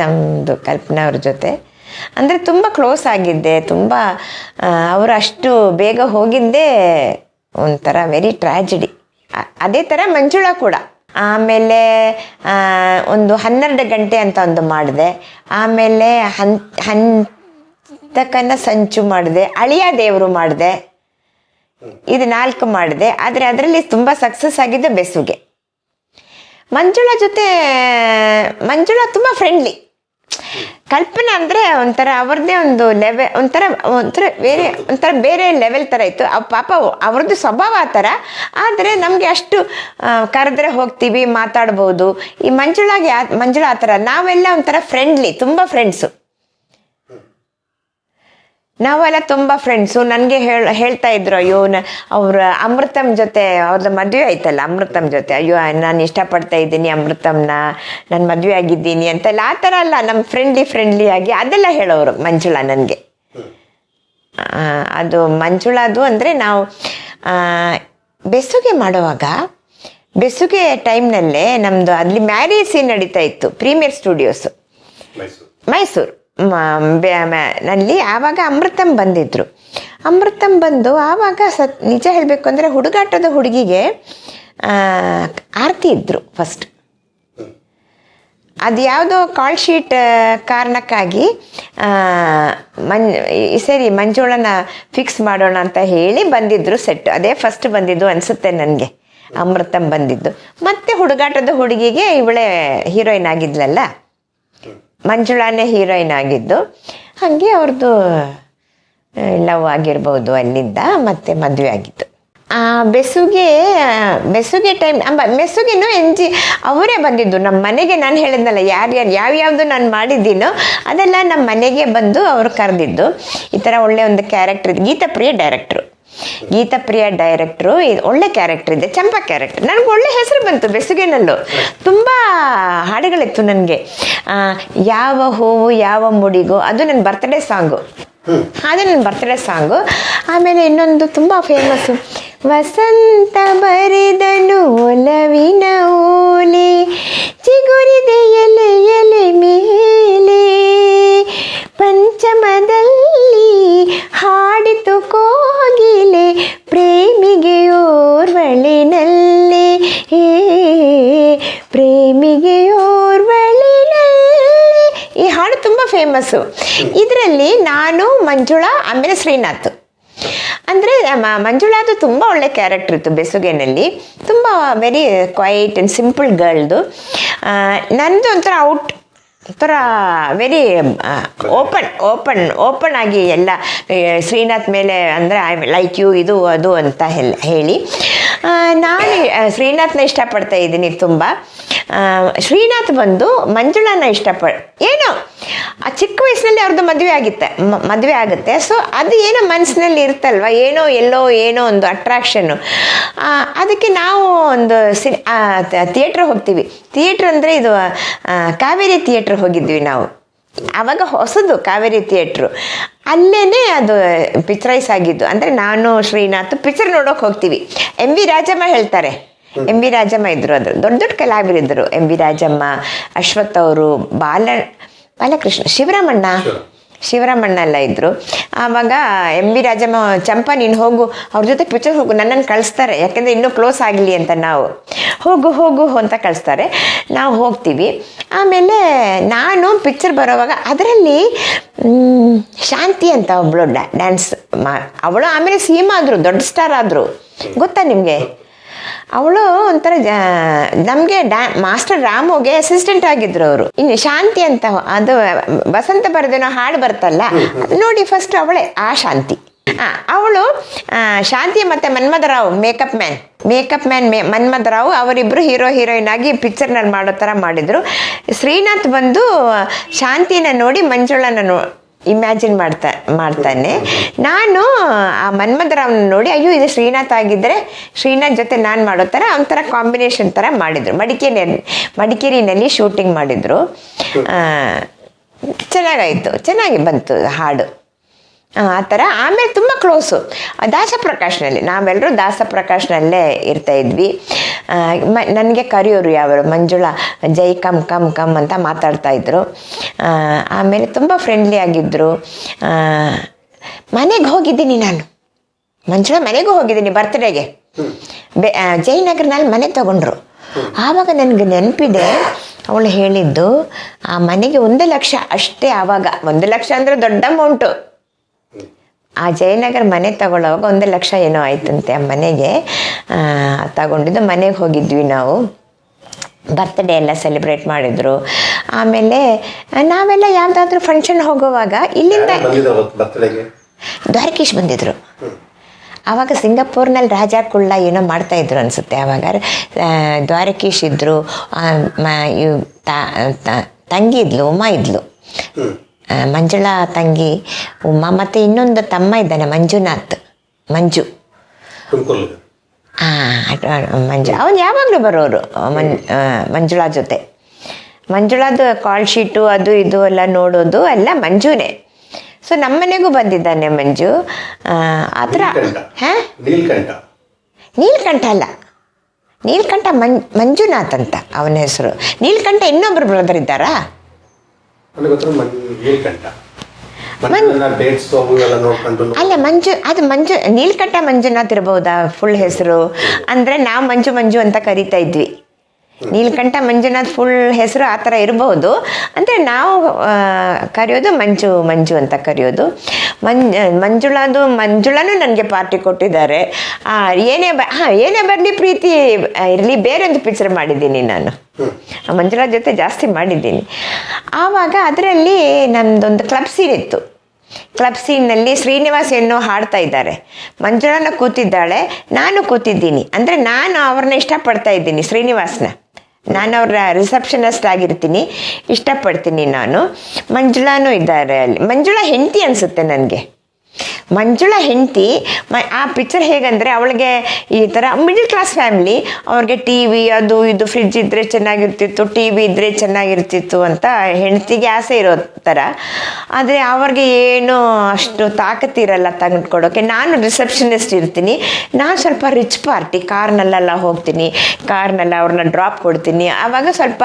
ನಮ್ಮದು ಕಲ್ಪನಾ ಅವ್ರ ಜೊತೆ. ಅಂದರೆ ತುಂಬ ಕ್ಲೋಸ್ ಆಗಿದ್ದೆ, ತುಂಬ ಅವರು ಅಷ್ಟು ಬೇಗ ಹೋಗಿದ್ದೇ ಒಂಥರ ವೆರಿ ಟ್ರ್ಯಾಜಿಡಿ ಅದೇ ಥರ ಮಂಜುಳಾ ಕೂಡ. ಆಮೇಲೆ ಒಂದು ಹನ್ನೆರಡು ಗಂಟೆ ಅಂತ ಒಂದು ಮಾಡಿದೆ. ಆಮೇಲೆ ಹನ್, ಹಂತಕನ ಸಂಚು ಮಾಡಿದೆ, ಅಳಿಯ ದೇವರು ಮಾಡಿದೆ. ಇದು ನಾಲ್ಕು ಮಾಡಿದೆ, ಆದರೆ ಅದರಲ್ಲಿ ತುಂಬ ಸಕ್ಸಸ್ ಆಗಿದ್ದು ಬೆಸುಗೆ. ಮಂಜುಳಾ ಜೊತೆ, ಮಂಜುಳಾ ತುಂಬ ಫ್ರೆಂಡ್ಲಿ ಕಲ್ಪನಾ ಅಂದರೆ ಒಂಥರ ಅವ್ರದ್ದೇ ಒಂದು ಲೆವೆಲ್ ಒಂಥರ ಒಂಥರ ಬೇರೆ ಒಂಥರ ಬೇರೆ ಲೆವೆಲ್ ಥರ ಇತ್ತು. ಆ ಪಾಪ ಅವ್ರದ್ದು ಸ್ವಭಾವ ಆ ಥರ ಆದರೆ ನಮಗೆ ಅಷ್ಟು ಕರೆದ್ರೆ ಹೋಗ್ತೀವಿ, ಮಾತಾಡ್ಬೋದು. ಈ ಮಂಜುಳಾಗೆ ಮಂಜುಳಾ ಆ ಥರ ನಾವೆಲ್ಲ ಒಂಥರ ಫ್ರೆಂಡ್ಲಿ ತುಂಬ ಫ್ರೆಂಡ್ಸು ನಾವೆಲ್ಲ ತುಂಬ ಫ್ರೆಂಡ್ಸು ನನಗೆ ಹೇಳ ಹೇಳ್ತಾ ಇದ್ರು ಅಯ್ಯೋ ನ ಅವ್ರ ಅಮೃತಮ್ ಜೊತೆ ಅವ್ರದ್ದು ಮದುವೆ ಆಯ್ತಲ್ಲ ಅಮೃತಮ್ ಜೊತೆ. ಅಯ್ಯೋ ನಾನು ಇಷ್ಟಪಡ್ತಾ ಇದ್ದೀನಿ ಅಮೃತಮ್ನ ನಾನು ಮದುವೆ ಆಗಿದ್ದೀನಿ ಅಂತೆಲ್ಲ. ಆ ಥರ ಅಲ್ಲ ನಮ್ಮ ಫ್ರೆಂಡ್ಲಿ ಫ್ರೆಂಡ್ಲಿ ಆಗಿ ಅದೆಲ್ಲ ಹೇಳೋರು ಮಂಜುಳ ನನಗೆ. ಅದು ಮಂಜುಳದು ಅಂದರೆ ನಾವು ಬೆಸುಗೆ ಮಾಡುವಾಗ ಬೆಸುಗೆ ಟೈಮ್ನಲ್ಲೇ ನಮ್ಮದು ಅಲ್ಲಿ ಮ್ಯಾರೇಜ್ ಸೀನ್ ನಡೀತಾ ಇತ್ತು ಪ್ರೀಮಿಯರ್ ಸ್ಟುಡಿಯೋಸು ಮೈಸೂರು. ನಲ್ಲಿ ಆವಾಗ ಅಮೃತಂ ಬಂದಿದ್ರು. ಅಮೃತಂ ಬಂದು ಆವಾಗ ಸತ್, ನಿಜ ಹೇಳಬೇಕು ಅಂದರೆ ಹುಡುಗಾಟದ ಹುಡುಗಿಗೆ ಆರತಿ ಇದ್ದರು ಫಸ್ಟ್ ಅದು ಯಾವುದೋ ಕಾಲ್ ಶೀಟ್ ಕಾರಣಕ್ಕಾಗಿ ಮನ್ ಸರಿ ಮಂಜುಳನ ಫಿಕ್ಸ್ ಮಾಡೋಣ ಅಂತ ಹೇಳಿ ಬಂದಿದ್ರು ಸೆಟ್ ಅದೇ ಫಸ್ಟ್ ಬಂದಿದ್ದು ಅನಿಸುತ್ತೆ ನನಗೆ. ಅಮೃತಂ ಬಂದಿದ್ದು. ಮತ್ತೆ ಹುಡುಗಾಟದ ಹುಡುಗಿಗೆ ಇವಳೇ ಹೀರೋಯಿನ್ ಆಗಿದ್ಲಲ್ಲ. ಮಂಜುಳಾನೇ ಹೀರೋಯಿನ್ ಆಗಿದ್ದು ಹಾಗೆ ಅವ್ರದ್ದು ಲವ್ ಆಗಿರ್ಬೋದು ಅಲ್ಲಿಂದ ಮತ್ತೆ ಮದುವೆ ಆಗಿದ್ದು. ಆ, ಬೆಸುಗೆ ಬೆಸುಗೆ ಟೈಮ್ ಅಂಬ ಬೆಸುಗೆನೂ ಎಂಜಿ ಅವರೇ ಬಂದಿದ್ದು. ನಮ್ಮ ಮನೆಗೆ ನಾನು ಹೇಳಿದ್ನಲ್ಲ ಯಾರ್ಯಾರು ಯಾವ್ಯಾವುದು ನಾನು ಮಾಡಿದ್ದೀನೋ ಅದೆಲ್ಲ ನಮ್ಮ ಮನೆಗೆ ಬಂದು ಅವರು ಕರೆದಿದ್ದು. ಈ ಥರ ಒಳ್ಳೆಯ ಒಂದು character Geethapriya director Geethapriya director ಇದು ಒಳ್ಳೆ ಕ್ಯಾರೆಕ್ಟರ್ ಇದೆ ಚಂಪಾ ಕ್ಯಾರೆಕ್ಟರ್. ನನಗೆ ಒಳ್ಳೆ ಹೆಸರು ಬಂತು ಬೆಸುಗೆನಲ್ಲೂ. ತುಂಬ ಹಾಡುಗಳಿತ್ತು ನನಗೆ. ಯಾವ ಹೂವು ಯಾವ ಮುಡಿಗೋ ಅದು ನನ್ನ ಬರ್ತ್ಡೇ ಸಾಂಗು ಅದು ನನ್ನ ಬರ್ತ್ಡೇ ಸಾಂಗು ಆಮೇಲೆ ಇನ್ನೊಂದು ತುಂಬ ಫೇಮಸ್ಸು ವಸಂತ ಬರಿದನು ಒಲವಿನ ಓಲಿ ಚಿಗುರಿದೆ ಎಲೆ ಎಲೆ ಮೇಲೆ. ಪಂಚಮದಲ್ಲಿ ಹಾಡಿತು ಕೋಗಿಲೆ ಓರ್ವಳಿನಲ್ಲಿ. ಪ್ರೇಮಿಗೆ ಓರ್ವಳಿನಲ್ಲಿ ಈ ಹಾಡು ತುಂಬ ಫೇಮಸ್ಸು. ಇದರಲ್ಲಿ ನಾನು, ಮಂಜುಳಾ, ಆಮೇಲೆ ಶ್ರೀನಾಥ್. ಅಂದರೆ ಮಂಜುಳಾದು ತುಂಬ ಒಳ್ಳೆ ಕ್ಯಾರೆಕ್ಟರ್ ಇತ್ತು ಬೆಸುಗೆನಲ್ಲಿ. ತುಂಬ ವೆರಿ ಕ್ವೈಟ್ ಆ್ಯಂಡ್ ಸಿಂಪಲ್ ಗರ್ಲ್ದು ನಂದು ಒಂಥರ ಔಟ್ ಒಂಥರ ವೆರಿ ಓಪನ್ ಓಪನ್ ಓಪನ್ ಆಗಿ ಎಲ್ಲ ಶ್ರೀನಾಥ್ ಮೇಲೆ ಅಂದರೆ ಐ ಲೈಕ್ ಯು ಇದು, ಅದು ಅಂತ ಹೇಳಿ. ನಾನು ಶ್ರೀನಾಥ್ನ ಇಷ್ಟಪಡ್ತಾ ಇದ್ದೀನಿ ತುಂಬ. ಶ್ರೀನಾಥ್ ಬಂದು ಮಂಜುಳಾನ ಇಷ್ಟಪಡ್ ಏನು? ಆ, ಚಿಕ್ಕ ವಯಸ್ಸಿನಲ್ಲಿ ಅವ್ರದ್ದು ಮದುವೆ ಆಗುತ್ತೆ ಮದುವೆ ಆಗುತ್ತೆ. ಸೊ ಅದು ಏನೋ ಮನಸ್ಸಿನಲ್ಲಿ ಇರ್ತಲ್ವ ಏನೋ, ಎಲ್ಲೋ, ಏನೋ ಒಂದು ಅಟ್ರಾಕ್ಷನ್ನು ಅದಕ್ಕೆ ನಾವು ಒಂದು ಸಿ ಥಿಯೇಟ್ರ್ ಹೋಗ್ತೀವಿ. ಥಿಯೇಟ್ರ್ ಅಂದರೆ ಇದು ಕಾವೇರಿ ಥಿಯೇಟ್ರ್ ಹೋಗಿದ್ವಿ ನಾವು. ಆವಾಗ ಹೊಸದು ಕಾವೇರಿ ಥಿಯೇಟ್ರು. ಅಲ್ಲೇ ಅದು ಪಿಕ್ಚರೈಸ್ ಆಗಿದ್ದು. ಅಂದರೆ ನಾನು ಶ್ರೀನಾಥ್ ಪಿಕ್ಚರ್ ನೋಡೋಕೆ ಹೋಗ್ತೀವಿ. ಎಂ ವಿ ರಾಜಮ್ಮ ಹೇಳ್ತಾರೆ. ಎಂ ವಿ ರಾಜಮ್ಮ ಇದ್ರು ಅದ್ರ. ದೊಡ್ಡ ದೊಡ್ಡ ಕಲಾವಿದರಿದ್ದರು ಎಂ ವಿ ರಾಜಮ್ಮ ಅಶ್ವಥ್ ಅವರು ಬಾಲ ಬಾಲಕೃಷ್ಣ ಶಿವರಾಮಣ್ಣ. ಶಿವರಾಮಣ್ಣ ಇದ್ದರು ಆವಾಗ ಎಂ ಬಿ ರಾಜಮ್ಮ ಚಂಪಾ, ನೀನು ಹೋಗು, ಅವ್ರ ಜೊತೆ ಪಿಕ್ಚರ್ ಹೋಗು, ನನ್ನನ್ನು ಕಳಿಸ್ತಾರೆ. ಯಾಕೆಂದ್ರೆ ಇನ್ನೂ ಕ್ಲೋಸ್ ಆಗಲಿ ಅಂತ ನಾವು. ಹೋಗು ಹೋಗು ಅಂತ ಕಳಿಸ್ತಾರೆ. ನಾವು ಹೋಗ್ತೀವಿ. ಆಮೇಲೆ ನಾನು ಪಿಕ್ಚರ್ ಬರೋವಾಗ ಅದರಲ್ಲಿ ಶಾಂತಿ ಅಂತ ಒಬ್ಬಳು ಡ್ಯಾನ್ಸ್ ಮಾ, ಅವಳು ಆಮೇಲೆ ಸೀಮಾ ಆದರು, ದೊಡ್ಡ ಸ್ಟಾರ್ ಆದರು. ಗೊತ್ತಾ ನಿಮಗೆ? ಅವಳು ಒಂಥರ ನಮಗೆ ಡ್ಯಾ ಮಾಸ್ಟರ್ ರಾಮುಗೆ ಅಸಿಸ್ಟೆಂಟ್ ಆಗಿದ್ರು ಅವರು. ಇನ್ನು ಶಾಂತಿ ಅಂತ ಅದು ವಸಂತ ಬರೆದೇನೋ ಹಾಡು ಬರ್ತಲ್ಲ, ನೋಡಿ ಫಸ್ಟ್ ಅವಳೇ, ಆ ಶಾಂತಿ. ಅವಳು ಶಾಂತಿ ಮತ್ತೆ Manmadharao makeup man makeup man May Manmadharao ಅವರಿಬ್ಬರು ಹೀರೋ ಹೀರೋಯಿನ್ ಆಗಿ ಪಿಕ್ಚರ್ನಲ್ಲಿ ಮಾಡೋ ಥರ ಮಾಡಿದ್ರು. ಶ್ರೀನಾಥ್ ಬಂದು ಶಾಂತಿನ ನೋಡಿ ಮಂಜುಳನ ನೋ ಇಮ್ಯಾಜಿನ್ ಮಾಡ್ತಾ, ಮಾಡ್ತಾನೆ. ನಾನು, ಆ ಮನ್ಮಥರಾವ್ನ ನೋಡಿ, ಅಯ್ಯೋ, ಇದು ಶ್ರೀನಾಥ್ ಆಗಿದ್ದರೆ ಶ್ರೀನಾಥ್ ಜೊತೆ ನಾನು ಮಾಡೋ ಥರ ಒಂಥರ ಕಾಂಬಿನೇಷನ್ ಥರ ಮಾಡಿದರು. ಮಡಿಕೇರಿಯಲ್ಲಿ ಮಡಿಕೇರಿನಲ್ಲಿ ಶೂಟಿಂಗ್ ಮಾಡಿದರು. ಚೆನ್ನಾಗಾಯಿತು. ಚೆನ್ನಾಗಿ ಬಂತು ಹಾಡು. ಆ ಥರ. ಆಮೇಲೆ ತುಂಬ ಕ್ಲೋಸು ದಾಸಪ್ರಕಾಶ್ನಲ್ಲಿ. ನಾವೆಲ್ಲರೂ ದಾಸಪ್ರಕಾಶ್ನಲ್ಲೇ ಇರ್ತಾ ಇದ್ವಿ. ನನಗೆ ಕರೆಯೋರು ಯಾವರು? ಮಂಜುಳಾ, ಜೈ ಕಮ್ ಕಮ್ ಕಮ್ ಅಂತ ಮಾತಾಡ್ತಾ ಇದ್ರು. ಆಮೇಲೆ ತುಂಬ ಫ್ರೆಂಡ್ಲಿ ಆಗಿದ್ದರು ಮನೆಗೆ ಹೋಗಿದ್ದೀನಿ ನಾನು. ಮಂಜುಳಾ, ಮನೆಗೂ ಹೋಗಿದ್ದೀನಿ ಬರ್ತ್ಡೇಗೆ ಬೆ ಜಯನಗರ್ನಲ್ಲಿ ಮನೆ ತಗೊಂಡ್ರು. ಆವಾಗ ನನಗೆ ನೆನಪಿದೆ, ಅವಳು ಹೇಳಿದ್ದು, ಆ ಮನೆಗೆ ಒಂದು ಲಕ್ಷ ಅಷ್ಟೇ ಆವಾಗ. ಒಂದು ಲಕ್ಷ ಅಂದರೆ ದೊಡ್ಡ ಅಮೌಂಟು ಆ ಜಯನಗರ ಮನೆ ತಗೊಳ್ಳೋವಾಗ ಒಂದು ಲಕ್ಷ ಏನೋ ಆಯ್ತಂತೆ ಆ ಮನೆಗೆ. ತಗೊಂಡಿದ್ದು ಮನೆಗೆ ಹೋಗಿದ್ವಿ ನಾವು. ಬರ್ತ್ಡೇ ಎಲ್ಲ ಸೆಲೆಬ್ರೇಟ್ ಮಾಡಿದ್ರು. ಆಮೇಲೆ ನಾವೆಲ್ಲ ಯಾವುದಾದ್ರೂ ಫಂಕ್ಷನ್ ಹೋಗುವಾಗ ಇಲ್ಲಿಂದ ದ್ವಾರಕೀಶ್ ಬಂದಿದ್ರು. ಆವಾಗ ಸಿಂಗಾಪುರ್ನಲ್ಲಿ ರಾಜ ಕುಳ್ಳ ಏನೋ ಮಾಡ್ತಾ ಇದ್ರು ಅನ್ಸುತ್ತೆ ಆವಾಗ ದ್ವಾರಕೀಶ್ ತ- ತಂಗಿ ಇದ್ಲು ಉಮಾ ಇದ್ಲು. ಮಂಜುಳಾ ತಂಗಿ ಉಮ್ಮ ಮತ್ತೆ ಇನ್ನೊಂದು ತಮ್ಮ ಇದ್ದಾನೆ ಮಂಜುನಾಥ್. ಮಂಜು. ಹಾಂ ಮಂಜು. ಅವನು ಯಾವಾಗಲೂ ಬರೋರು ಮಂ ಮಂಜುಳಾ ಜೊತೆ. ಮಂಜುಳಾದು ಕಾಲ್ ಶೀಟು ಅದು ಇದು ಎಲ್ಲ ನೋಡೋದು ಎಲ್ಲ ಮಂಜುನೇ. ಸೊ ನಮ್ಮನೆಗೂ ಬಂದಿದ್ದಾನೆ ಮಂಜು. ಆ, ಥರ ನೀಲ್ಕಂಠ. ಹಾಂ? ನೀಲ್ಕಂಠ. ಅಲ್ಲ. ನೀಲ್ಕಂಠ ಮಂ ಮಂಜುನಾಥ್ ಅಂತ ಅವನ ಹೆಸರು. ನೀಲ್ಕಂಠ ಇನ್ನೊಬ್ರು ಬ್ರದರ್ ಇದ್ದಾರಾ? ನನಗೆ ಗೊತ್ತಿರೋ ನೀಲ್ಕಂಠ. ಅಲ್ಲ ಮಂಜು ಅದು ಮಂಜು ನೀಲ್ಕಂಠ ಮಂಜುನಾಥ್ ಇರಬಹುದಾ ಫುಲ್ ಹೆಸರು? ಅಂದ್ರೆ ನಾವು ಮಂಜು ಮಂಜು ಅಂತ ಕರಿತಾ ಇದ್ವಿ. ನೀಲ್ಕಂಠ ಮಂಜುನಾಥ್ ಫುಲ್ ಹೆಸರು ಆ ಥರ ಇರಬಹುದು ಅಂದರೆ ನಾವು ಕರೆಯೋದು ಮಂಜು ಮಂಜು ಅಂತ ಕರೆಯೋದು. ಮಂಜ್ ಮಂಜುಳಾದು ಮಂಜುಳಾನು ನನಗೆ ಪಾರ್ಟಿ ಕೊಟ್ಟಿದ್ದಾರೆ. ಆ, ಏನೇ ಬ ಹಾಂ ಏನೇ ಬರಲಿ ಪ್ರೀತಿ ಇರಲಿ ಬೇರೊಂದು ಒಂದು ಪಿಕ್ಚರ್ ಮಾಡಿದ್ದೀನಿ ನಾನು. ಮಂಜುಳಾ ಜೊತೆ ಜಾಸ್ತಿ ಮಾಡಿದ್ದೀನಿ. ಆವಾಗ ಅದರಲ್ಲಿ ನಮ್ಮದೊಂದು ಕ್ಲಬ್ ಸೀನ್ ಇತ್ತು. ಕ್ಲಬ್ ಸೀನ್ನಲ್ಲಿ ಶ್ರೀನಿವಾಸ್ ಏನೋ ಹಾಡ್ತಾ ಇದ್ದಾರೆ. ಮಂಜುಳಾನ ಕೂತಿದ್ದಾಳೆ ನಾನು ಕೂತಿದ್ದೀನಿ. ಅಂದರೆ ನಾನು ಅವ್ರನ್ನ ಇಷ್ಟಪಡ್ತಾ ಇದ್ದೀನಿ ಶ್ರೀನಿವಾಸ್ನ. ನಾನು ಅವರ ರಿಸೆಪ್ಷನಿಸ್ಟ್ ಆಗಿರ್ತೀನಿ. ಇಷ್ಟಪಡ್ತೀನಿ ನಾನು. ಮಂಜುಳಾನು ಇದ್ದಾರೆ ಅಲ್ಲಿ. ಮಂಜುಳಾ ಹೆಂಡತಿ ಅನಿಸುತ್ತೆ ನನಗೆ. ಮಂಜುಳಾ ಹೆಂಡತಿ, ಮ, ಆ ಪಿಕ್ಚರ್ ಹೇಗಂದರೆ ಅವಳಿಗೆ ಈ ಥರ ಮಿಡಲ್ ಕ್ಲಾಸ್ ಫ್ಯಾಮಿಲಿ ಅವ್ರಿಗೆ ಟಿ ವಿ ಅದು ಇದು ಫ್ರಿಡ್ಜ್ ಇದ್ದರೆ ಚೆನ್ನಾಗಿರ್ತಿತ್ತು ಟಿ ವಿ ಇದ್ದರೆ ಚೆನ್ನಾಗಿರ್ತಿತ್ತು ಅಂತ ಹೆಂಡತಿಗೆ ಆಸೆ ಇರೋ ಥರ ಆದರೆ ಅವ್ರಿಗೆ ಏನು ಅಷ್ಟು ತಾಕತ್ತಿರಲ್ಲ ತಗೊಂಡ್ಕೊಡೋಕೆ ನಾನು ರಿಸೆಪ್ಷನಿಸ್ಟ್ ಇರ್ತೀನಿ, ನಾನು ಸ್ವಲ್ಪ ರಿಚ್ ಪಾರ್ಟಿ ಕಾರ್ನಲ್ಲೆಲ್ಲ ಹೋಗ್ತೀನಿ ಕಾರ್ನಲ್ಲ ಅವ್ರನ್ನ ಡ್ರಾಪ್ ಕೊಡ್ತೀನಿ. ಆವಾಗ ಸ್ವಲ್ಪ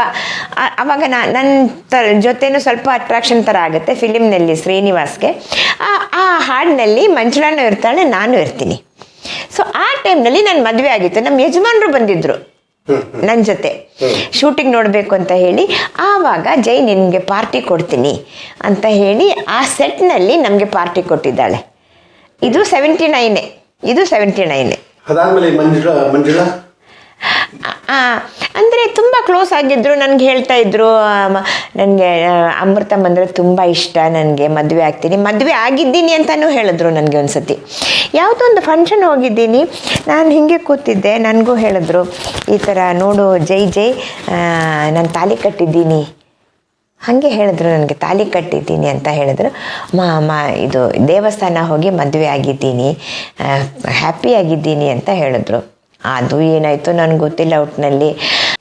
ಆವಾಗ ನಾ ನನ್ನ ತ, ಜೊತೆನೂ ಸ್ವಲ್ಪ ಅಟ್ರಾಕ್ಷನ್ ಥರ ಆಗುತ್ತೆ ಫಿಲಿಮ್ನಲ್ಲಿ ಶ್ರೀನಿವಾಸ್ಗೆ. ಆ ಆ ಹಾಡಿನಲ್ಲಿ ಮಂಜುಳಾನು ಇರ್ತಾಳೆ, ನಾನು ಇರ್ತೀನಿ. ಸೊ ಆ ಟೈಮ್ನಲ್ಲಿ ನನ್ನ ಮದುವೆ ಆಗಿತ್ತು. ನಮ್ಮ ಯಜಮಾನರು ಬಂದಿದ್ರು ನನ್ನ ಜೊತೆ. ಶೂಟಿಂಗ್ ನೋಡಬೇಕು ಅಂತ ಹೇಳಿ, ಆವಾಗ ಜೈ ನಿನಗೆ ಪಾರ್ಟಿ ಕೊಡ್ತೀನಿ ಅಂತ ಹೇಳಿ ಆ ಸೆಟ್ನಲ್ಲಿ ನಮಗೆ ಪಾರ್ಟಿ ಕೊಟ್ಟಿದ್ದಾಳೆ. ಇದು ಸೆವೆಂಟಿ ನೈನೇ ಇದು ಸೆವೆಂಟಿ ನೈನೇ ಅದಾದ್ಮೇಲೆ ಈ ಮಂಜುಳಾ ಮಂಜುಳಾ ಅಂದರೆ ತುಂಬ ಕ್ಲೋಸ್ ಆಗಿದ್ದರು ನನಗೆ ಹೇಳ್ತಾ ಇದ್ದರು ನನಗೆ ಅಮೃತಮ್ ಅಂದರೆ ತುಂಬ ಇಷ್ಟ ನನಗೆ, ಮದುವೆ ಆಗ್ತೀನಿ, ಮದುವೆ ಆಗಿದ್ದೀನಿ ಅಂತಲೂ ಹೇಳಿದ್ರು ನನಗೆ ಒಂದು ಸತಿ ಯಾವುದೋ ಒಂದು ಫಂಕ್ಷನ್ ಹೋಗಿದ್ದೀನಿ, ನಾನು ಹೀಗೆ ಕೂತಿದ್ದೆ, ನನಗೂ ಹೇಳಿದ್ರು, ಈ ಥರ ನೋಡು ಜೈ ಜೈ ನಾನು ತಾಲಿ ಕಟ್ಟಿದ್ದೀನಿ. ಹಾಗೆ ಹೇಳಿದ್ರು ನನಗೆ, ತಾಲಿ ಕಟ್ಟಿದ್ದೀನಿ ಅಂತ ಹೇಳಿದ್ರು. ಮಾ ಮಾ, ಇದು ದೇವಸ್ಥಾನ ಹೋಗಿ ಮದುವೆ ಆಗಿದ್ದೀನಿ ಹ್ಯಾಪಿ ಆಗಿದ್ದೀನಿ ಅಂತ ಹೇಳಿದ್ರು. ಅದು ಏನಾಯ್ತು ನನಗೆ ಗೊತ್ತಿಲ್ಲ ಒಟ್ಟಿನಲ್ಲಿ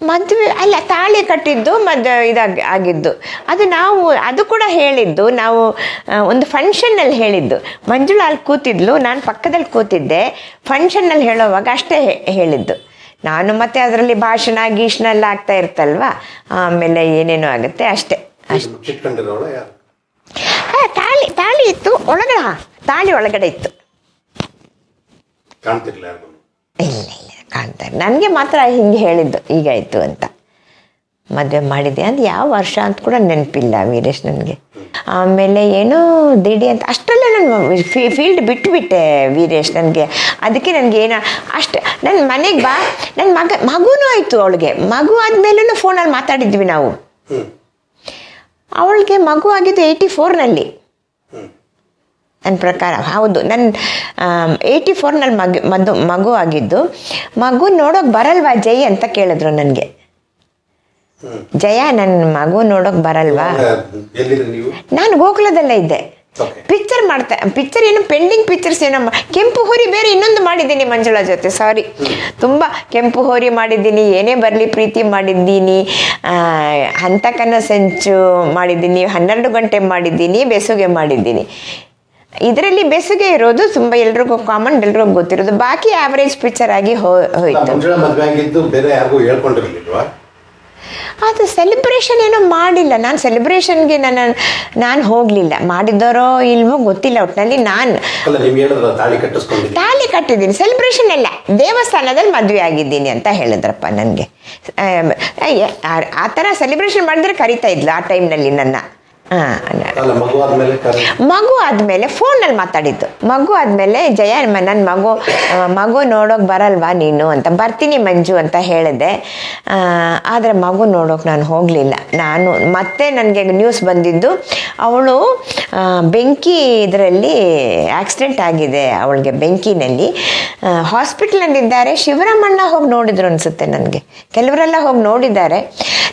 ಮದುವೆ ಅಲ್ಲ ತಾಳಿ ಕಟ್ಟಿದ್ದು ಮದ್ ಇದಾಗಿ ಆಗಿದ್ದು. ಅದು ನಾವು ಅದು ಕೂಡ ಹೇಳಿದ್ದು ನಾವು ಒಂದು ಫಂಕ್ಷನ್ನಲ್ಲಿ ಹೇಳಿದ್ದು. ಮಂಜುಳಾ ಅಲ್ಲಿ ಕೂತಿದ್ಲು ನಾನು ಪಕ್ಕದಲ್ಲಿ ಕೂತಿದ್ದೆ. ಫಂಕ್ಷನ್ನಲ್ಲಿ ಹೇಳೋವಾಗ ಅಷ್ಟೇ ಹೇಳಿದ್ದು. ನಾನು ಮತ್ತೆ ಅದರಲ್ಲಿ ಭಾಷಣ ಗೀಷಣ ಎಲ್ಲ ಆಗ್ತಾ ಇರ್ತಲ್ವ? ಆಮೇಲೆ ಏನೇನೋ ಆಗುತ್ತೆ ಅಷ್ಟೇ. ಅಷ್ಟೇ. ತಾಳಿ ತಾಳಿ ಇತ್ತು ಒಳಗಡೆ ತಾಳಿ ಒಳಗಡೆ ಇತ್ತು. ಇಲ್ಲ. ಕಾಣ್ತಾರೆ ನನಗೆ ಮಾತ್ರ ಹಿಂಗೆ ಹೇಳಿದ್ದು ಹೀಗಾಯಿತು ಅಂತ. ಮದುವೆ ಮಾಡಿದೆ ಅಂತ ಯಾವ ವರ್ಷ ಅಂತ ಕೂಡ ನೆನಪಿಲ್ಲ ವೀರೇಶ್ ನನಗೆ. ಆಮೇಲೆ ಏನೋ ದಿಡಿ ಅಂತ ಅಷ್ಟರಲ್ಲೇ ನಾನು ಫೀಲ್ಡ್ ಬಿಟ್ಟುಬಿಟ್ಟೆ ವೀರೇಶ್ ನನಗೆ. ಅದಕ್ಕೆ ನನಗೆ ಏನೋ ಅಷ್ಟು ನನ್ನ ಮನೆಗೆ ಬಾ ನನ್ನ ಮಗ ಮಗುನೂ ಆಯಿತು ಅವಳಿಗೆ. ಮಗು ಆದಮೇಲೂ ಫೋನಲ್ಲಿ ಮಾತಾಡಿದ್ವಿ ನಾವು. ಅವಳಿಗೆ ಮಗು ಆಗಿದ್ದು ಏಯ್ಟಿ ಫೋರ್ನಲ್ಲಿ ನನ್ನ ಪ್ರಕಾರ. ಹೌದು ನನ್ನ ಏಯ್ಟಿ ಫೋರ್ನಲ್ಲಿ ಮಗು ಮದು ಮಗು ಆಗಿದ್ದು ಮಗು ನೋಡೋಕೆ ಬರಲ್ವಾ ಜೈ ಅಂತ ಕೇಳಿದ್ರು ನನಗೆ. ಜಯ ನನ್ನ ಮಗು ನೋಡೋಕೆ ಬರಲ್ವಾ? ನಾನು ಗೋಕುಲದಲ್ಲೇ ಇದ್ದೆ. ಪಿಕ್ಚರ್ ಮಾಡ್ತಾ ಪಿಕ್ಚರ್ ಏನು ಪೆಂಡಿಂಗ್ ಪಿಕ್ಚರ್ಸ್ ಏನಮ್ಮ ಕೆಂಪು ಹೋರಿ ಬೇರೆ ಇನ್ನೊಂದು ಮಾಡಿದ್ದೀನಿ ಮಂಜುಳಾ ಜೊತೆ ಸಾರಿ ತುಂಬ ಕೆಂಪು ಹೋರಿ ಮಾಡಿದ್ದೀನಿ ಏನೇ ಬರಲಿ ಪ್ರೀತಿ ಮಾಡಿದ್ದೀನಿ ಹಂತಕನ ಸಂಚು ಮಾಡಿದ್ದೀನಿ ಹನ್ನೆರಡು ಗಂಟೆ ಮಾಡಿದ್ದೀನಿ ಬೆಸುಗೆ ಮಾಡಿದ್ದೀನಿ. ಇದರಲ್ಲಿ ಬೆಸುಗೆ ಇರೋದು ತುಂಬಾ ಎಲ್ರಿಗೂ ಕಾಮನ್ ಎಲ್ರಿಗೂ ಗೊತ್ತಿರೋದು. ಬಾಕಿ ಆವರೇಜ್ ಪಿಕ್ಚರ್ ಆಗಿ ಹೋಯ್ತು. ಅದು ಸೆಲೆಬ್ರೇಷನ್ ಏನೋ ಮಾಡಿಲ್ಲ. ನಾನು ಸೆಲೆಬ್ರೇಷನ್ಗೆ ನನ್ನ ನಾನು ಹೋಗಲಿಲ್ಲ. ಮಾಡಿದ್ದಾರೋ ಇಲ್ವೋ ಗೊತ್ತಿಲ್ಲ. ಒಟ್ಟಿನಲ್ಲಿ ನಾನು ತಾಳಿ ಕಟ್ಟಿದ್ದೀನಿ. ಸೆಲೆಬ್ರೇಷನ್ ಅಲ್ಲ. ದೇವಸ್ಥಾನದಲ್ಲಿ ಮದುವೆ ಆಗಿದ್ದೀನಿ ಅಂತ ಹೇಳಿದ್ರಪ್ಪ ನನಗೆ. ಆ ಥರ ಸೆಲೆಬ್ರೇಷನ್ ಮಾಡಿದ್ರೆ ಕರಿತಾ ಇದ್ಲು ಆ ಟೈಮ್ನಲ್ಲಿ ನನ್ನ. ಮಗು ಆದ್ಮೇಲೆ ಫೋನಲ್ಲಿ ಮಾತಾಡಿದ್ದು. ಮಗು ಆದಮೇಲೆ ಜಯ ನನ್ನ ಮಗು ಮಗು ನೋಡೋಕೆ ಬರಲ್ವಾ ನೀನು? ಅಂತ ಬರ್ತೀನಿ ಮಂಜು ಅಂತ ಹೇಳಿದೆ. ಆದರೆ ಮಗು ನೋಡೋಕೆ ನಾನು ಹೋಗಲಿಲ್ಲ. ನಾನು ಮತ್ತೆ ನನಗೆ ನ್ಯೂಸ್ ಬಂದಿದ್ದು ಅವಳು ಬೆಂಕಿ ಇದರಲ್ಲಿ ಆಕ್ಸಿಡೆಂಟ್ ಆಗಿದೆ ಅವಳಿಗೆ ಬೆಂಕಿನಲ್ಲಿ. ಹಾಸ್ಪಿಟ್ಲಲ್ಲಿದ್ದಾರೆ ಶಿವರಾಮಣ್ಣ ಹೋಗಿ ನೋಡಿದ್ರು ಅನಿಸುತ್ತೆ ನನಗೆ. ಕೆಲವರೆಲ್ಲ ಹೋಗಿ ನೋಡಿದ್ದಾರೆ.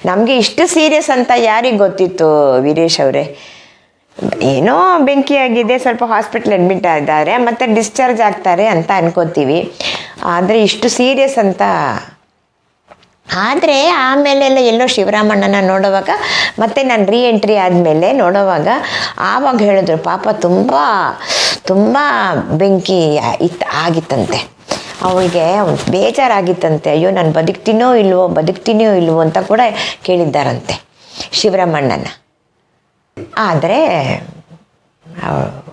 ನಮಗೆ ಇಷ್ಟು ಸೀರಿಯಸ್ ಅಂತ ಯಾರಿಗೆ ಗೊತ್ತಿತ್ತು ವೀರೇಶ್ ಅವರೇ ಏನೋ ಬೆಂಕಿ ಆಗಿದೆ ಸ್ವಲ್ಪ ಹಾಸ್ಪಿಟ್ಲ್ ಅಡ್ಮಿಟ್ ಆಗಿದ್ದಾರೆ ಮತ್ತು ಡಿಸ್ಚಾರ್ಜ್ ಆಗ್ತಾರೆ ಅಂತ ಅನ್ಕೋತೀವಿ. ಆದರೆ ಇಷ್ಟು ಸೀರಿಯಸ್ ಅಂತ ಆದರೆ ಆಮೇಲೆಲ್ಲ ಎಲ್ಲೋ ಶಿವರಾಮಣ್ಣನ ನೋಡುವಾಗ, ಮತ್ತೆ ನಾನು ರೀ ಎಂಟ್ರಿ ಆದಮೇಲೆ ನೋಡುವಾಗ, ಆವಾಗ ಹೇಳಿದ್ರು, ಪಾಪ ತುಂಬ ತುಂಬ ಬೆಂಕಿ ಇತ್ತು ಆಗಿತ್ತಂತೆ. ಅವಳಿಗೆ ಬೇಜಾರಾಗಿತ್ತಂತೆ. ಅಯ್ಯೋ, ನಾನು ಬದುಕ್ತೀನೋ ಇಲ್ವೋ ಬದುಕ್ತೀನೋ ಇಲ್ವೋ ಅಂತ ಕೂಡ ಕೇಳಿದ್ದಾರಂತೆ ಶಿವರಾಮಣ್ಣನ. ಆದರೆ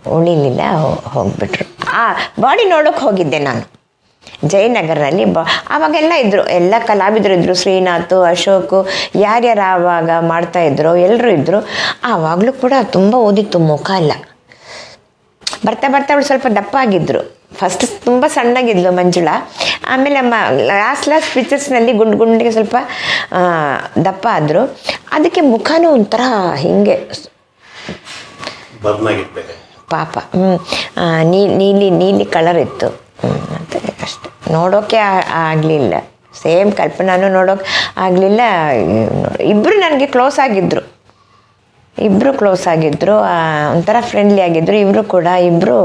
ಉಳಿಲಿಲ್ಲ ಹೋಗ್ಬಿಟ್ರು. ಆ, ಬಾಡಿ ನೋಡೋಕೆ ಹೋಗಿದ್ದೆ ನಾನು. ಜಯನಗರದಲ್ಲಿ ಬ, ಆವಾಗೆಲ್ಲ ಇದ್ದರು ಎಲ್ಲ ಕಲಾವಿದರು ಇದ್ದರು ಶ್ರೀನಾಥ್, ಅಶೋಕ್, ಯಾರ್ಯಾರು ಆವಾಗ ಮಾಡ್ತಾ ಇದ್ರು ಎಲ್ಲರೂ ಇದ್ದರು ಆವಾಗಲೂ ಕೂಡ ತುಂಬ ಓದಿತ್ತು, ಮುಖ ಅಲ್ಲ ಬರ್ತಾ ಬರ್ತಾ ಅವಳು ಸ್ವಲ್ಪ ದಪ್ಪ ಆಗಿದ್ರು ಫಸ್ಟ್ ತುಂಬ ಸಣ್ಣಗಿದ್ಲು ಮಂಜುಳಾ. ಆಮೇಲೆ ಅಮ್ಮ ಲಾಸ್ಟ್ ಲಾಸ್ಟ್ ಪಿಕ್ಚರ್ಸ್ನಲ್ಲಿ ಗುಂಡು ಗುಂಡಿಗೆ ಸ್ವಲ್ಪ ದಪ್ಪ ಆದರು. ಅದಕ್ಕೆ ಮುಖನೂ ಒಂಥರ ಹಿಂಗೆ ಬರ್ನಾಗಿರ್ಬೇಕು ಪಾಪ. ಹ್ಞೂ ನೀಲಿ ನೀಲಿ ಕಲರ್ ಇತ್ತು. ಅಂತ ಅಷ್ಟೆ. ನೋಡೋಕೆ ಆಗಲಿಲ್ಲ. ಸೇಮ್ ಕಲ್ಪನಾನು ನೋಡೋಕೆ ಆಗಲಿಲ್ಲ. ಇಬ್ಬರು ನನಗೆ ಕ್ಲೋಸ್ ಆಗಿದ್ದರು ಇಬ್ಬರು ಕ್ಲೋಸ್ ಆಗಿದ್ದರು ಆ, ಒಂಥರ ಫ್ರೆಂಡ್ಲಿ ಆಗಿದ್ದರು ಇಬ್ಬರು ಕೂಡ ಇಬ್ಬರು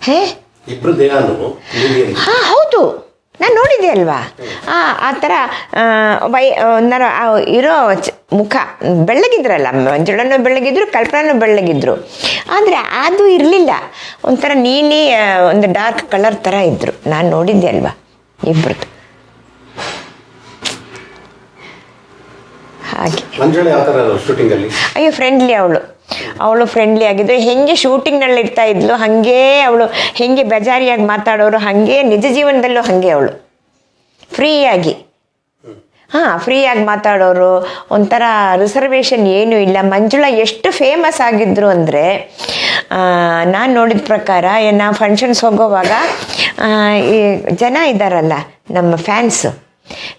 ಹೇ? ಹಾಂ ಹೌದು. ನಾನು ನೋಡಿದ್ದೆ ಅಲ್ವಾ? ಆ ಆ ಥರ ವೈ ಒಂದರ ಇರೋ ಮುಖ. ಬೆಳ್ಳಗಿದ್ರಲ್ಲ ಮಂಜುಳನ್ನು ಬೆಳ್ಳಗಿದ್ರು ಕಲ್ಪನೂ ಬೆಳ್ಳಗಿದ್ರು. ಆದರೆ ಅದು ಇರಲಿಲ್ಲ. ಒಂಥರ ನೀಲಿ ಒಂದು ಡಾರ್ಕ್ ಕಲರ್ ಥರ ಇದ್ದರು ನಾನು ನೋಡಿದ್ದೆ ಅಲ್ವಾ ಇಬ್ಬರದ್ದು ಹಾಗೆ. ಅಯ್ಯೋ ಫ್ರೆಂಡ್ಲಿ ಅವಳು. ಅವಳು ಫ್ರೆಂಡ್ಲಿ ಆಗಿದ್ದು ಹೆಂಗೆ ಶೂಟಿಂಗ್ನಲ್ಲಿ ಇರ್ತಾ ಇದ್ಲು ಹಾಗೆ ಅವಳು ಹೆಂಗೆ ಬೇಜಾರಿಯಾಗಿ ಮಾತಾಡೋರು ಹಾಗೆ ನಿಜ ಜೀವನದಲ್ಲೂ ಹಾಗೆ ಅವಳು. ಫ್ರೀಯಾಗಿ ಹಾಂ ಫ್ರೀಯಾಗಿ ಮಾತಾಡೋರು. ಒಂಥರ ರಿಸರ್ವೇಷನ್ ಏನೂ ಇಲ್ಲ. ಮಂಜುಳಾ ಎಷ್ಟು ಫೇಮಸ್ ಆಗಿದ್ರು ಅಂದರೆ ನಾನು ನೋಡಿದ ಪ್ರಕಾರ ನಾ ಫಂಕ್ಷನ್ಸ್ ಹೋಗೋವಾಗ ಈ ಜನ ಇದ್ದಾರಲ್ಲ ನಮ್ಮ ಫ್ಯಾನ್ಸು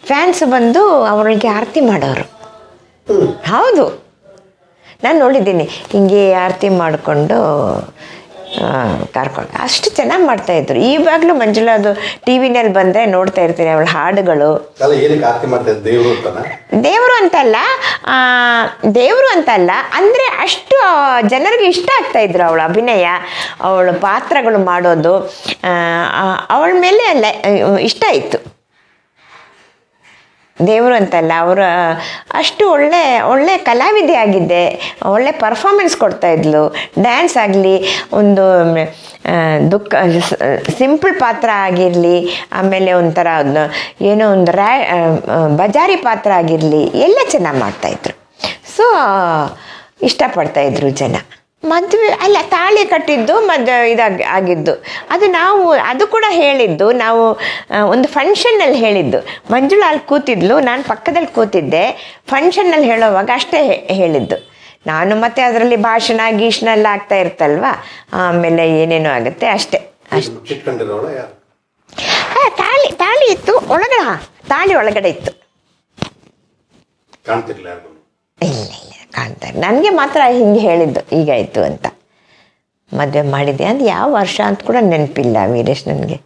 ಫ್ಯಾನ್ಸ್ ಬಂದು ಅವಳಿಗೆ ಆರತಿ ಮಾಡೋರು. ಹೌದು. ನಾನು ನೋಡಿದ್ದೀನಿ. ಹಿಂಗೆ ಆರತಿ ಮಾಡಿಕೊಂಡು ಕರ್ಕೊಂಡು ಅಷ್ಟು ಚೆನ್ನಾಗಿ ಮಾಡ್ತಾಯಿದ್ರು ಇವಾಗಲೂ ಮಂಜುಳಾ ಅದು ಟಿ ವಿನಲ್ಲಿ ಬಂದರೆ ನೋಡ್ತಾ ಇರ್ತೀನಿ ಅವಳ ಹಾಡುಗಳು. ಮಾಡ್ತಾ ದೇವ್ರು ಅಂತಲ್ಲ ಆ, ದೇವರು ಅಂತಲ್ಲ ಅಂದರೆ ಅಷ್ಟು ಜನರಿಗೆ ಇಷ್ಟ ಆಗ್ತಾ ಇದ್ರು ಅವಳ ಅಭಿನಯ ಅವಳ ಪಾತ್ರಗಳು ಮಾಡೋದು ಅವಳ ಮೇಲೆ ಅಲ್ಲ ಇಷ್ಟ ಇತ್ತು ದೇವರು ಅಂತಲ್ಲ, ಅವರ ಅಷ್ಟು ಒಳ್ಳೆ ಒಳ್ಳೆ ಕಲಾವಿದೆ ಆಗಿದ್ದೆ. ಒಳ್ಳೆ ಪರ್ಫಾರ್ಮೆನ್ಸ್ ಕೊಡ್ತಾ ಇದ್ಲು. ಡ್ಯಾನ್ಸ್ ಆಗಲಿ, ಒಂದು ದುಃಖ ಸಿಂಪಲ್ ಪಾತ್ರ ಆಗಿರಲಿ, ಆಮೇಲೆ ಒಂಥರ ಏನೋ ಒಂದು ರ್ಯಾ ಬಜಾರಿ ಪಾತ್ರ ಆಗಿರಲಿ, ಎಲ್ಲ ಚೆನ್ನಾಗಿ ಮಾಡ್ತಾಯಿದ್ರು ಸೊ ಇಷ್ಟಪಡ್ತಾಯಿದ್ರು ಜನ. ಮದುವೆ ಅಲ್ಲ ತಾಳಿ ಕಟ್ಟಿದ್ದು ಮದ್ ಇದಾಗಿ ಆಗಿದ್ದು. ಅದು ನಾವು ಅದು ಕೂಡ ಹೇಳಿದ್ದು ನಾವು ಒಂದು ಫಂಕ್ಷನ್ನಲ್ಲಿ ಹೇಳಿದ್ದು. ಮಂಜುಳಾ ಅಲ್ಲಿ ಕೂತಿದ್ಲು ನಾನು ಪಕ್ಕದಲ್ಲಿ ಕೂತಿದ್ದೆ. ಫಂಕ್ಷನ್ನಲ್ಲಿ ಹೇಳೋವಾಗ ಅಷ್ಟೇ ಹೇಳಿದ್ದು. ನಾನು ಮತ್ತೆ ಅದರಲ್ಲಿ ಭಾಷಣ ಗೀಷಣ ಎಲ್ಲ ಆಗ್ತಾ ಇರ್ತಲ್ವ? ಆಮೇಲೆ ಏನೇನೋ ಆಗುತ್ತೆ ಅಷ್ಟೇ. ಅಷ್ಟೇ. ತಾಳಿ ತಾಳಿ ಇತ್ತು ಒಳಗಡೆ ಹಾ, ತಾಳಿ ಒಳಗಡೆ ಇತ್ತು. ಕಾಣ್ತಾರೆ ನನಗೆ ಮಾತ್ರ ಹಿಂಗೆ ಹೇಳಿದ್ದು ಹೀಗಾಯಿತು ಅಂತ. ಮದುವೆ ಮಾಡಿದೆ ಅಂದ್ರೆ ಯಾವ ವರ್ಷ ಅಂತ ಕೂಡ ನೆನಪಿಲ್ಲ ವೀರೇಶ್ ನನಗೆ.